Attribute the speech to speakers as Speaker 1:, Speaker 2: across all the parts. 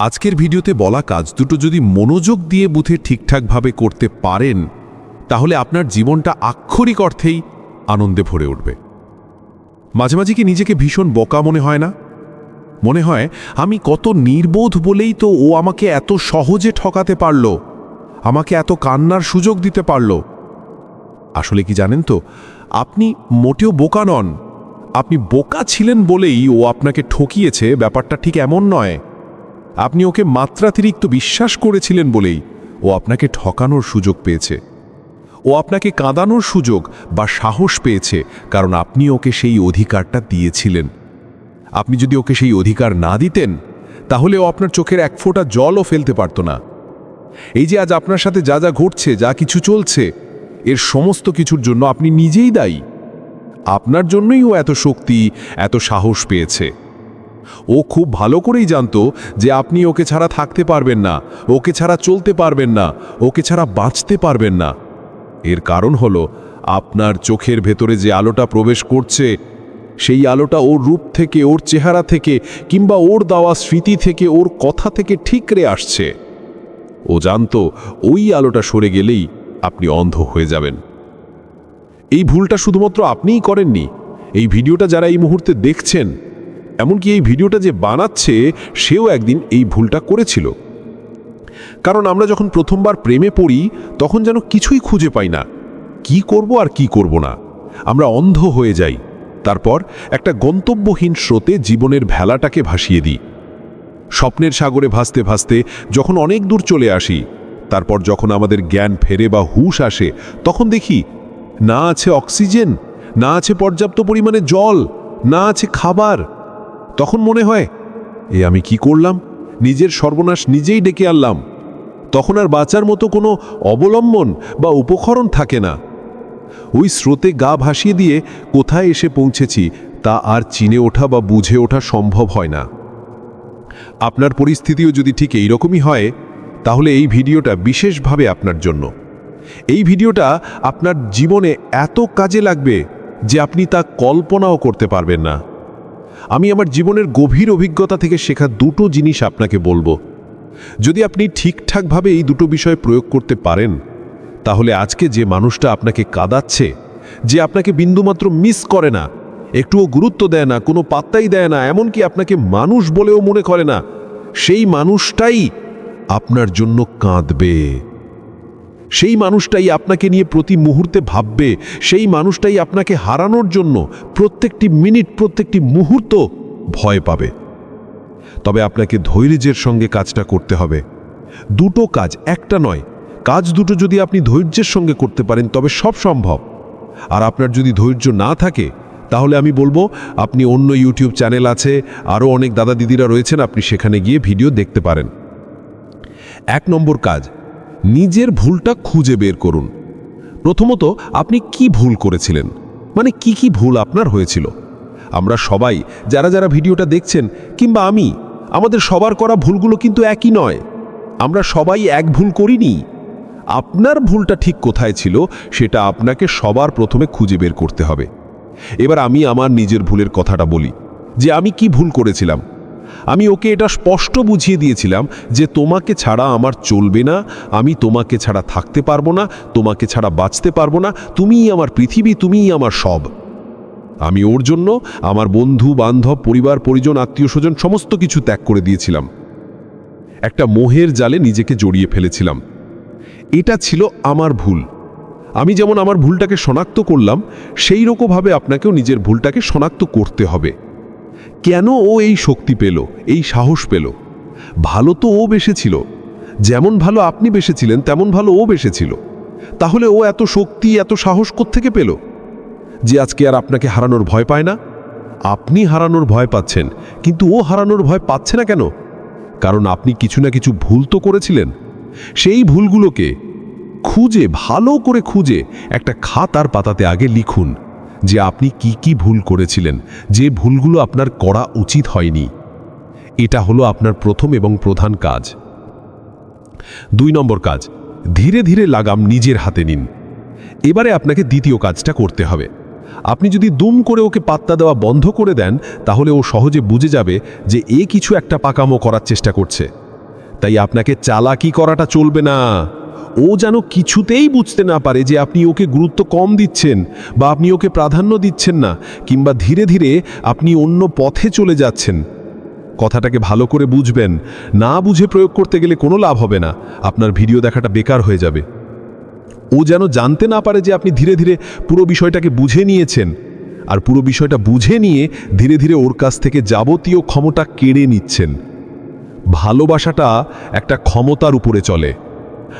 Speaker 1: আজকের ভিডিওতে বলা কাজ দুটো যদি মনোযোগ দিয়ে বুথে ঠিকঠাকভাবে করতে পারেন, তাহলে আপনার জীবনটা আক্ষরিক অর্থেই আনন্দে ভরে উঠবে। মাঝে মাঝে কি নিজেকে ভীষণ বোকা মনে হয় না? মনে হয়, আমি কত নির্বোধ বলেই তো ও আমাকে এত সহজে ঠকাতে পারল, আমাকে এত কান্নার সুযোগ দিতে পারল। আসলে কি জানেন তো, আপনি মোটেও বোকা নন, আপনি বোকা ছিলেন বলেই ও আপনাকে ঠকিয়েছে, ব্যাপারটা ঠিক এমন নয়। আপনি ওকে মাত্রাতিরিক্ত বিশ্বাস করেছিলেন বলেই ও আপনাকে ঠকানোর সুযোগ পেয়েছে। ও আপনাকে কাঁদানোর সুযোগ বা সাহস পেয়েছে কারণ আপনি ওকে সেই অধিকারটা দিয়েছিলেন। আপনি যদি ওকে সেই অধিকার না দিতেন, তাহলে ও আপনার চোখের এক ফোঁটা জলও ফেলতে পারত না। এই যে আজ আপনার সাথে যা যা ঘটছে, যা কিছু চলছে, এর সমস্ত কিছুর জন্য আপনি নিজেই দায়ী। আপনার জন্যই ও এত শক্তি, এত সাহস পেয়েছে। ও খুব ভালো করেই জানতো যে আপনি ওকে ছাড়া থাকতে পারবেন না, ওকে ছাড়া চলতে পারবেন না, ওকে ছাড়া বাঁচতে পারবেন না। এর কারণ হলো, আপনার চোখের ভেতরে যে আলোটা প্রবেশ করছে, সেই আলোটা ওর রূপ থেকে, ওর চেহারা থেকে, কিংবা ওর দেওয়া স্মৃতি থেকে, ওর কথা থেকে ঠিকরে আসছে। ও জানতো ওই আলোটা সরে গেলেই আপনি অন্ধ হয়ে যাবেন। এই ভুলটা শুধুমাত্র আপনিই করেননি। এই ভিডিওটা যারা এই মুহূর্তে দেখছেন এমনকি এই ভিডিওটা যে বানাচ্ছে, সেও একদিন এই ভুলটা করেছিল। কারণ আমরা যখন প্রথমবার প্রেমে পড়ি, তখন যেন কিছুই খুঁজে পাই না। কি করব আর কি করব না? আমরা অন্ধ হয়ে যাই। তারপর একটা গন্তব্যহীন স্রোতে জীবনের ভেলাটাকে ভাসিয়ে দিই। স্বপ্নের সাগরে ভাসতে ভাসতে যখন অনেক দূর চলে আসি, তারপর যখন আমাদের জ্ঞান ফেরে বা হুশ আসে, তখন দেখি, না আছে অক্সিজেন, না আছে পর্যাপ্ত পরিমাণে জল, না আছে খাবার। তখন মনে হয়, এ আমি কি করলাম? নিজের সর্বনাশ নিজেই ডেকে আনলাম। তখন আর বাঁচার মতো কোনো অবলম্বন বা উপকরণ থাকে না। ওই স্রোতে গা ভাসিয়ে দিয়ে কোথায় এসে পৌঁছেছি তা আর চিনে ওঠা বা বুঝে ওঠা সম্ভব হয় না। আপনার পরিস্থিতিও যদি ঠিক এইরকমই হয়, তাহলে এই ভিডিওটা বিশেষভাবে আপনার জন্য। এই ভিডিওটা আপনার জীবনে এত কাজে লাগবে যে আপনি তা কল্পনাও করতে পারবেন না। আমি আমার জীবনের গভীর অভিজ্ঞতা থেকে শেখা দুটো জিনিস আপনাকে বলব। যদি আপনি ঠিকঠাকভাবে এই দুটো বিষয় প্রয়োগ করতে পারেন, তাহলে আজকে যে মানুষটা আপনাকে কাঁদাচ্ছে, যে আপনাকে বিন্দুমাত্র মিস করে না, একটুও গুরুত্ব দেয় না, কোনো পাত্তাই দেয় না, এমনকি আপনাকে মানুষ বলেও মনে করে না, সেই মানুষটাই আপনার জন্য কাঁদবে। সেই মানুষটাই আপনাকে নিয়ে প্রতি মুহূর্তে ভাববে, সেই মানুষটাই আপনাকে হারানোর জন্য প্রত্যেকটি মিনিট, প্রত্যেকটি মুহূর্ত ভয় পাবে। তবে আপনাকে ধৈর্যের সঙ্গে কাজটা করতে হবে। দুটো কাজ, একটা নয়। কাজ দুটো যদি আপনি ধৈর্যের সঙ্গে করতে পারেন, তবে সব সম্ভব। আর আপনার যদি ধৈর্য না থাকে, তাহলে আমি বলব, আপনি অন্য ইউটিউব চ্যানেল আছে, আরও অনেক দাদা দিদিরা রয়েছেন, আপনি সেখানে গিয়ে ভিডিও দেখতে পারেন। এক নম্বর কাজ নিজের ভুলটা খুঁজে বের করুন। প্রথমত, আপনি কি ভুল করেছিলেন? মানে কি কি ভুল আপনার হয়েছিল? আমরা সবাই, যারা যারা ভিডিওটা দেখছেন, কিংবা আমি, আমাদের সবার করা ভুলগুলো কিন্তু একই নয়। আমরা সবাই এক ভুল করিনি। আপনার ভুলটা ঠিক কোথায় ছিল, সেটা আপনাকে সবার প্রথমে খুঁজে বের করতে হবে। এবার আমি আমার নিজের ভুলের কথাটা বলি, যে আমি কি ভুল করেছিলাম? আমি ওকে এটা স্পষ্ট বুঝিয়ে দিয়েছিলাম যে তোমাকে ছাড়া আমার চলবে না, আমি তোমাকে ছাড়া থাকতে পারব না, তোমাকে ছাড়া বাঁচতে পারব না, তুমিই আমার পৃথিবী, তুমিই আমার সব। আমি ওর জন্য, আমার বন্ধু, বান্ধব, পরিবার, পরিজন, আত্মীয় স্বজন সমস্ত কিছু ত্যাগ করে দিয়েছিলাম। একটা মোহের জালে নিজেকে জড়িয়ে ফেলেছিলাম। এটা ছিল আমার ভুল। আমি যেমন আমার ভুলটাকে শনাক্ত করলাম সেই রকমভাবে আপনাকেও নিজের ভুলটাকে শনাক্ত করতে হবে। কেন ও এই শক্তি পেল, এই সাহস পেল? ভালো তো ও বেসেছিল। যেমন ভালো আপনি বেসেছিলেন, তেমন ভালো ও বেসেছিল। তাহলে ও এত শক্তি, এত সাহস থেকে পেল? যে আজকে আর আপনাকে হারানোর ভয় পায় না? আপনি হারানোর ভয় পাচ্ছেন, কিন্তু ও হারানোর ভয় পাচ্ছে না কেন? কারণ আপনি কিছু না কিছু ভুল তো করেছিলেন। সেই ভুলগুলোকে খুঁজে, ভালো করে খুঁজে একটা খাতার পাতাতে আগে লিখুন। যে আপনি কি কি ভুল করেছিলেন, যে ভুলগুলো আপনার করা উচিত হয়নি। এটা হলো আপনার প্রথম এবং প্রধান কাজ। দুই নম্বর কাজ, ধীরে ধীরে লাগাম নিজের হাতে নিন। এবারে আপনাকে দ্বিতীয় কাজটা করতে হবে। আপনি যদি দুম করে ওকে পাত্তা দেওয়া বন্ধ করে দেন, তাহলে ও সহজে বুঝে যাবে যে এ কিছু একটা পাকামো করার চেষ্টা করছে। তাই আপনাকে চালাকি করাটা চলবে না। ও যেন কিছুতেই বুঝতে না পারে যে আপনি ওকে গুরুত্ব কম দিচ্ছেন বা আপনি ওকে প্রাধান্য দিচ্ছেন না, কিংবা ধীরে ধীরে আপনি অন্য পথে চলে যাচ্ছেন। কথাটাকে ভালো করে বুঝবেন, না বুঝে প্রয়োগ করতে গেলে কোনো লাভ হবে না, আপনার ভিডিও দেখাটা বেকার হয়ে যাবে। ও যেন জানতে না পারে যে আপনি ধীরে ধীরে পুরো বিষয়টাকে বুঝে নিয়েছেন, আর পুরো বিষয়টা বুঝে নিয়ে ধীরে ধীরে ওর কাছ থেকে যাবতীয় ক্ষমতা কেড়ে নিচ্ছেন। ভালোবাসাটা একটা ক্ষমতার উপরে চলে।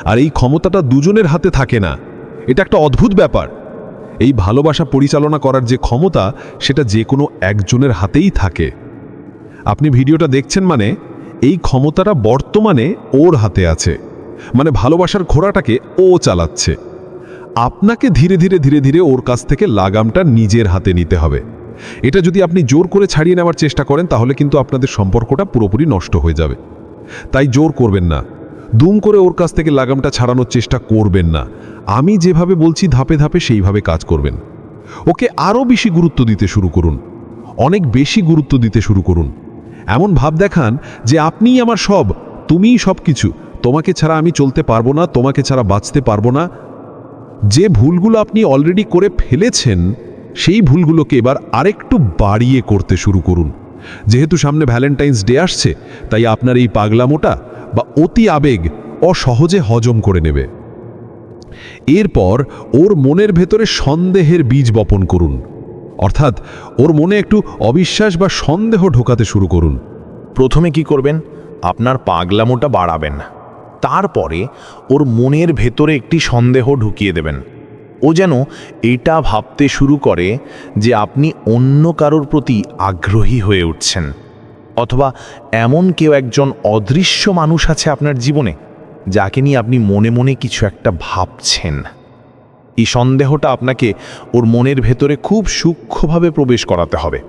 Speaker 1: আর এই ক্ষমতাটা দুজনের হাতে থাকে না। এটা একটা অদ্ভুত ব্যাপার। এই ভালোবাসা পরিচালনা করার যে ক্ষমতা, সেটা যে কোনো একজনের হাতেই থাকে। আপনি ভিডিওটা দেখছেন মানে এই ক্ষমতাটা বর্তমানে ওর হাতে আছে। মানে ভালোবাসার ঘোড়াটাকে ও চালাচ্ছে। আপনাকে ধীরে ধীরে ধীরে ধীরে ওর কাছ থেকে লাগামটা নিজের হাতে নিতে হবে। এটা যদি আপনি জোর করে ছাড়িয়ে নেওয়ার চেষ্টা করেন, তাহলে কিন্তু আপনাদের সম্পর্কটা পুরোপুরি নষ্ট হয়ে যাবে। তাই জোর করবেন না। দুম করে ওর কাছ থেকে লাগামটা ছাড়ানোর চেষ্টা করবেন না। আমি যেভাবে বলছি ধাপে ধাপে সেইভাবে কাজ করবেন। ওকে আরও বেশি গুরুত্ব দিতে শুরু করুন। অনেক বেশি গুরুত্ব দিতে শুরু করুন। এমন ভাব দেখান যে আপনিই আমার সব, তুমিই সব কিছু তোমাকে ছাড়া আমি চলতে পারব না, তোমাকে ছাড়া বাঁচতে পারব না। যে ভুলগুলো আপনি অলরেডি করে ফেলেছেন, সেই ভুলগুলোকে এবার আরেকটু বাড়িয়ে করতে শুরু করুন। যেহেতু সামনে ভ্যালেন্টাইন্স ডে আসছে, তাই আপনার এই পাগলামোটা বা অতি আবেগ অসহজে হজম করে নেবে। এরপর ওর মনের ভেতরে সন্দেহের বীজ বপন করুন। অর্থাৎ ওর মনে একটু অবিশ্বাস বা সন্দেহ ঢোকাতে শুরু করুন।
Speaker 2: প্রথমে কি করবেন? আপনার পাগলামোটা বাড়াবেন। তারপরে ওর মনের ভেতরে একটি সন্দেহ ঢুকিয়ে দেবেন। ও যেন এটা ভাবতে শুরু করে যে আপনি অন্য কারোর প্রতি আগ্রহী হয়ে উঠছেন। অথবা এমন কেউ একজন অদৃশ্য মানুষ আছে আপনার জীবনে, যাকে নিয়ে আপনি মনে মনে কিছু একটা ভাবছেন। এই সন্দেহটা আপনাকে ওর মনের ভেতরে খুব সূক্ষ্মভাবে প্রবেশ করাতে হবে।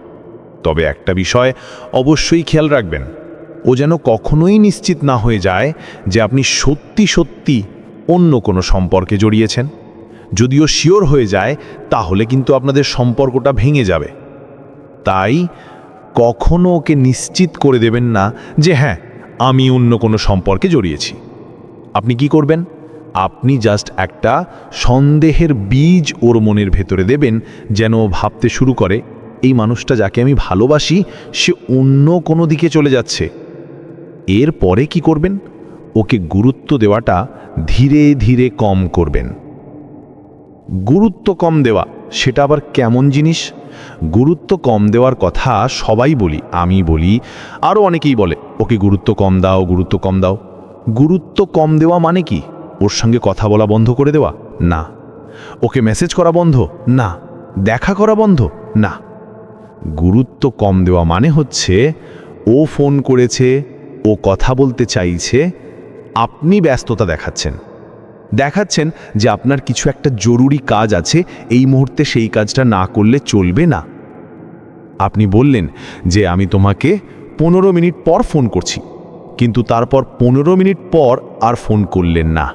Speaker 2: তবে একটা বিষয় অবশ্যই খেয়াল রাখবেন, ও যেন কখনোই নিশ্চিত না হয়ে যায় যে আপনি সত্যি সত্যি অন্য কোনো সম্পর্কে জড়িয়েছেন। যদিও শিওর হয়ে যায়, তাহলে কিন্তু আপনাদের সম্পর্কটা ভেঙে যাবে। তাই কখনো ওকে নিশ্চিত করে দেবেন না যে হ্যাঁ আমি অন্য কোনো সম্পর্কে জড়িয়েছি। আপনি কি করবেন? আপনি জাস্ট একটা সন্দেহের বীজ ওর মনের ভেতরে দেবেন যেন ভাবতে শুরু করে, এই মানুষটা যাকে আমি ভালোবাসি, সে অন্য কোনো দিকে চলে যাচ্ছে। এরপরে কি করবেন? ওকে গুরুত্ব দেওয়াটা ধীরে ধীরে কম করবেন। গুরুত্ব কম দেওয়া, সেটা আবার কেমন জিনিস? গুরুত্ব কম দেওয়ার কথা সবাই বলি, আমি বলি আরও অনেকেই বলে, ওকে গুরুত্ব কম দাও, গুরুত্ব কম দাও। গুরুত্ব কম দেওয়া মানে কি? ওর সঙ্গে কথা বলা বন্ধ করে দেওয়া? না। ওকে মেসেজ করা বন্ধ? না। দেখা করা বন্ধ? না। গুরুত্ব কম দেওয়া মানে হচ্ছে, ও ফোন করেছে, ও কথা বলতে চাইছে, আপনি ব্যস্ততা দেখাচ্ছেন। দেখাচ্ছেন যে আপনার কিছু একটা জরুরি কাজ আছে, এই মুহূর্তে সেই কাজটা না করলে চলবে না। আপনি বললেন যে আমি তোমাকে পনেরো মিনিট পর ফোন করছি, কিন্তু তারপর পনেরো মিনিট পর আর ফোন করলেন না।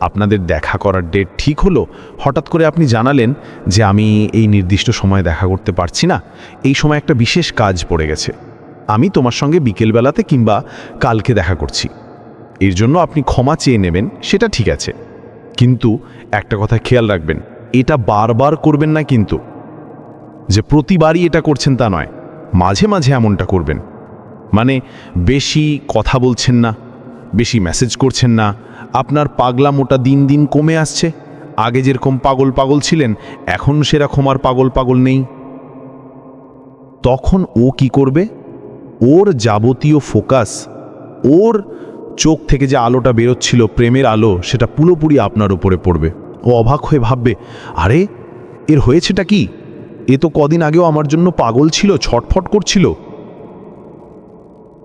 Speaker 2: আপনাদের দেখা করার ডেট ঠিক হলো? হঠাৎ করে আপনি জানালেন যে আমি এই নির্দিষ্ট সময় দেখা করতে পারছি না, এই সময় একটা বিশেষ কাজ পড়ে গেছে। আমি তোমার সঙ্গে বিকেলবেলাতে কিংবা কালকে দেখা করছি। এর জন্য আপনি ক্ষমা চেয়ে নেবেন, সেটা ঠিক আছে। কিন্তু একটা কথা খেয়াল রাখবেন, এটা বারবার করবেন না কিন্তু। যে প্রতিবারই এটা করছেন তা নয়, মাঝে মাঝে এমনটা করবেন। মানে বেশি কথা বলছেন না, বেশি মেসেজ করছেন না, আপনার পাগলা মোটা দিন দিন কমে আসছে। আগে যেরকম পাগল পাগল ছিলেন, এখন সেরকম আর পাগল পাগল নেই। তখন ও কি করবে? ওর যাবতীয় ফোকাস ওর চোখ থেকে যে আলোটা বেরোচ্ছিল, প্রেমের আলো, সেটা পুরোপুরি আপনার উপরে পড়বে। ও অবাক হয়ে ভাববে, আরে, এর হয়েছেটা কি? এ তো কদিন আগেও আমার জন্য পাগল ছিল, ছটফট করছিল।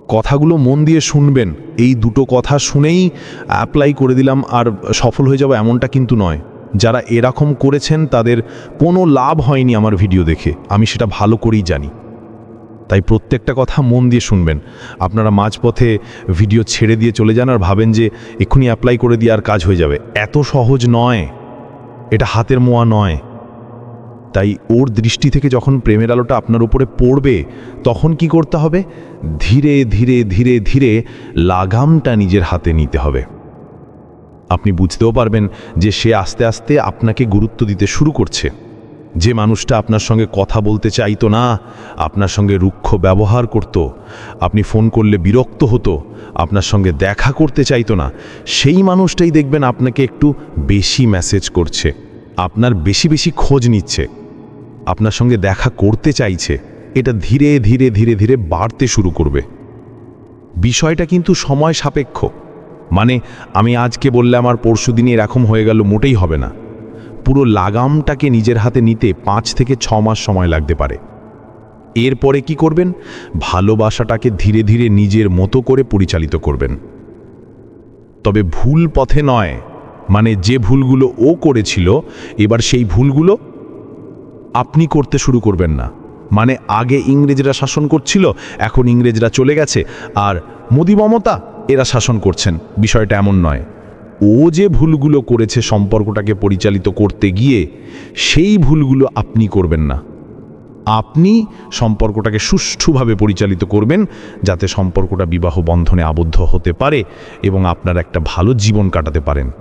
Speaker 2: কথাগুলো মন দিয়ে শুনবেন, এই দুটো কথা শুনেই অ্যাপ্লাই করে দিলাম, আর সফল হয়ে যাব এমনটা কিন্তু নয়। যারা এরকম করেছেন, তাদের কোনো লাভ হয়নি আমার ভিডিও দেখে, আমি সেটা ভালো করেই জানি। তাই প্রত্যেকটা কথা মন দিয়ে শুনবেন। আপনারা মাঝপথে ভিডিও ছেড়ে দিয়ে চলে যান আর ভাবেন যে এক্ষুনি অ্যাপ্লাই করে দিয়ে আর কাজ হয়ে যাবে। এত সহজ নয়। এটা হাতের মোয়া নয়। তাই ওর দৃষ্টি থেকে যখন প্রেমের আলোটা আপনার উপরে পড়বে, তখন কি করতে হবে? ধীরে ধীরে ধীরে ধীরে লাগামটা নিজের হাতে নিতে হবে। আপনি বুঝতেও পারবেন যে সে আস্তে আস্তে আপনাকে গুরুত্ব দিতে শুরু করছে। যে মানুষটা আপনার সঙ্গে কথা বলতে চাইতো না, আপনার সঙ্গে রুক্ষ ব্যবহার করত, আপনি ফোন করলে বিরক্ত হতো, আপনার সঙ্গে দেখা করতে চাইতো না, সেই মানুষটাই দেখবেন আপনাকে একটু বেশি মেসেজ করছে, আপনার বেশি বেশি খোঁজ নিচ্ছে, আপনার সঙ্গে দেখা করতে চাইছে, এটা ধীরে ধীরে ধীরে ধীরে বাড়তে শুরু করবে। বিষয়টা কিন্তু সময় সাপেক্ষ মানে আমি আজকে বললে আমার পরশু দিনে এরকম হয়ে গেল মোটেই হবে না। পুরো লাগামটাকে নিজের হাতে নিতে পাঁচ থেকে ছ মাস সময় লাগতে পারে। এরপরে কি করবেন? ভালোবাসাটাকে ধীরে ধীরে নিজের মতো করে পরিচালিত করবেন। তবে ভুল পথে নয় মানে যে ভুলগুলো ও করেছিল, এবার সেই ভুলগুলো আপনি করতে শুরু করবেন না। মানে আগে ইংরেজরা শাসন করছিল, এখন ইংরেজরা চলে গেছে, আর মোদি মমতা এরা শাসন করছেন। বিষয়টা এমন নয়। ও যে ভুলগুলো করেছে সম্পর্কটাকে পরিচালিত করতে গিয়ে, সেই ভুলগুলো আপনি করবেন না। আপনি সম্পর্কটাকে সুষ্ঠুভাবে পরিচালিত করবেন যাতে সম্পর্কটা বিবাহ বন্ধনে আবদ্ধ হতে পারে এবং আপনার একটা ভালো জীবন কাটাতে পারেন।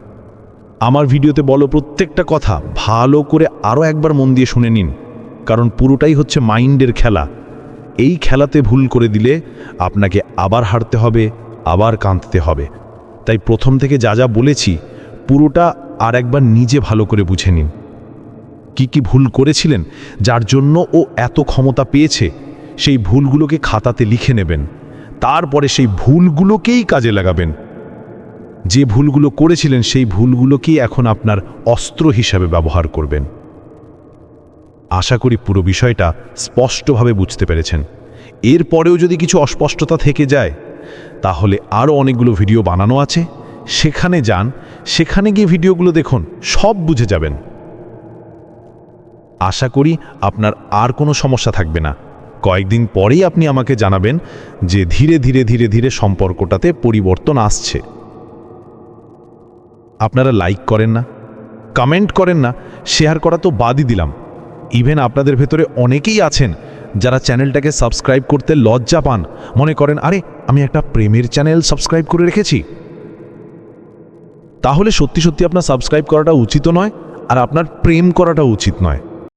Speaker 2: আমার ভিডিওতে বলো প্রত্যেকটা কথা, ভালো করে আরও একবার মন দিয়ে শুনে নিন, কারণ পুরোটাই হচ্ছে মাইন্ডের খেলা। এই খেলাতে ভুল করে দিলে আপনাকে আবার হারতে হবে, আবার কাঁদতে হবে। তাই প্রথম থেকে যা যা বলেছি, পুরোটা আর একবার নিজে ভালো করে বুঝে নিন। কি কি ভুল করেছিলেন, যার জন্য ও এত ক্ষমতা পেয়েছে, সেই ভুলগুলোকে খাতাতে লিখে নেবেন। তারপরে সেই ভুলগুলোকেই কাজে লাগাবেন। যে ভুলগুলো করেছিলেন, সেই ভুলগুলোকেই এখন আপনার অস্ত্র হিসাবে ব্যবহার করবেন। আশা করি পুরো বিষয়টা স্পষ্টভাবে বুঝতে পেরেছেন। এরপরেও যদি কিছু অস্পষ্টতা থেকে যায় তাহলে আরও অনেকগুলো ভিডিও বানানো আছে। সেখানে যান, সেখানে গিয়ে ভিডিওগুলো দেখুন, সব বুঝে যাবেন। আশা করি আপনার আর কোনো সমস্যা থাকবে না। কয়েকদিন পরেই আপনি আমাকে জানাবেন যে ধীরে ধীরে ধীরে ধীরে সম্পর্কটাতে পরিবর্তন আসছে। আপনারা লাইক করেন না, কমেন্ট করেন না, শেয়ার করা তো বাদই দিলাম। ইভেন আপনাদের ভেতরে অনেকেই আছেন যারা চ্যানেলটাকে সাবস্ক্রাইব করতে লজ্জা পান। মনে করেন, আরে আমি একটা প্রেমের চ্যানেল সাবস্ক্রাইব করে রেখেছি। তাহলে সত্যি সত্যি আপনার সাবস্ক্রাইব করাটা উচিত নয়, আর আপনার প্রেম করাটা উচিত নয়।